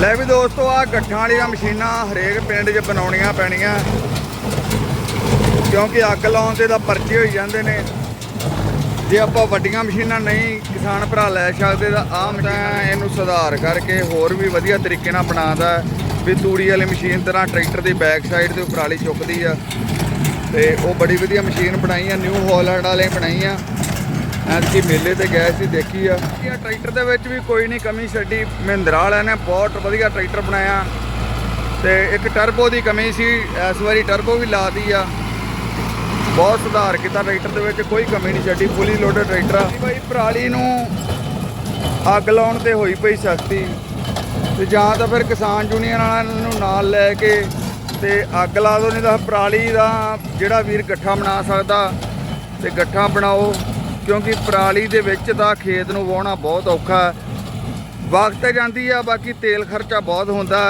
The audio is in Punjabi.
ਲੈ ਵੀ ਦੋਸਤੋ ਆ ਗੱਠਾਂ ਵਾਲੀਆਂ ਮਸ਼ੀਨਾਂ ਹਰੇਕ ਪਿੰਡ 'ਚ ਬਣਾਉਣੀਆਂ ਪੈਣੀਆਂ। ਕਿਉਂਕਿ ਅੱਗ ਲਾਉਣ ਤੇ ਤਾਂ ਪਰਚੇ ਹੋਈ ਜਾਂਦੇ ਨੇ। ਜੇ ਆਪਾਂ ਵੱਡੀਆਂ ਮਸ਼ੀਨਾਂ ਨਹੀਂ ਕਿਸਾਨ ਭਰਾ ਲੈ ਸਕਦੇ ਤਾਂ ਆਮ ਤਾਂ ਇਹਨੂੰ ਸੁਧਾਰ ਕਰਕੇ ਹੋਰ ਵੀ ਵਧੀਆ ਤਰੀਕੇ ਨਾਲ ਬਣਾਦਾ ਵੀ ਤੂੜੀ ਵਾਲੀ ਮਸ਼ੀਨ ਤਰ੍ਹਾਂ ਟਰੈਕਟਰ ਦੀ ਬੈਕ ਸਾਈਡ ਤੇ ਪਰਾਲੀ ਚੁੱਕਦੀ ਆ। ਤੇ ਉਹ ਬੜੀ ਵਧੀਆ ਮਸ਼ੀਨ ਬਣਾਈ ਆ ਨਿਊ ਹਾਲੈਂਡ ਵਾਲੇ ਬਣਾਈ ਆ। ਐਤਕੀ ਮੇਲੇ ਤੇ ਗਏ ਸੀ, ਦੇਖੀ ਆ। ਇਹ ਟਰੈਕਟਰ ਦੇ ਵਿੱਚ ਵੀ ਕੋਈ ਨਹੀਂ, ਕਮੀ ਛੱਡੀ। ਮਹਿੰਦਰਾ ਵਾਲਿਆਂ ਨੇ ਬਹੁਤ ਵਧੀਆ ਟਰੈਕਟਰ ਬਣਾਇਆ। ਤੇ ਇੱਕ ਟਰਬੋ ਦੀ ਕਮੀ ਸੀ, ਇਸ ਵਾਰੀ ਟਰਬੋ ਵੀ ਲਾਤੀ ਆ। ਬਹੁਤ ਸੁਧਾਰ ਕੀਤਾ ਟਰੈਕਟਰ ਦੇ ਵਿੱਚ, ਕੋਈ ਕਮੀ ਨਹੀਂ ਛੱਡੀ ਫੁੱਲੀ ਲੋਡਡ ਟਰੈਕਟਰ ਆ। ਭਾਈ ਪਰਾਲੀ ਨੂੰ ਅੱਗ ਲਾਉਣ ਤੇ ਹੋਈ ਪਈ ਸਖਤੀ। ਤੇ ਜਾਂ ਤਾਂ ਫਿਰ ਕਿਸਾਨ ਯੂਨੀਅਨ ਵਾਲਿਆਂ ਨੂੰ ਨਾਲ ਲੈ ਕੇ ਤੇ ਅੱਗ ਲਾ ਦੋ ਨਹੀਂ ਤਾਂ ਪਰਾਲੀ ਦਾ ਜਿਹੜਾ ਵੀਰ ਗੱਠਾ ਬਣਾ ਸਕਦਾ, ਤੇ ਗੱਠਾ ਬਣਾਓ। ਕਿਉਂਕਿ ਪਰਾਲੀ ਦੇ ਵਿੱਚ ਤਾਂ ਖੇਤ ਨੂੰ ਵਾਹੁਣਾ ਬਹੁਤ ਔਖਾ ਵਕਤ ਜਾਂਦੀ ਆ, ਬਾਕੀ ਤੇਲ ਖਰਚਾ ਬਹੁਤ ਹੁੰਦਾ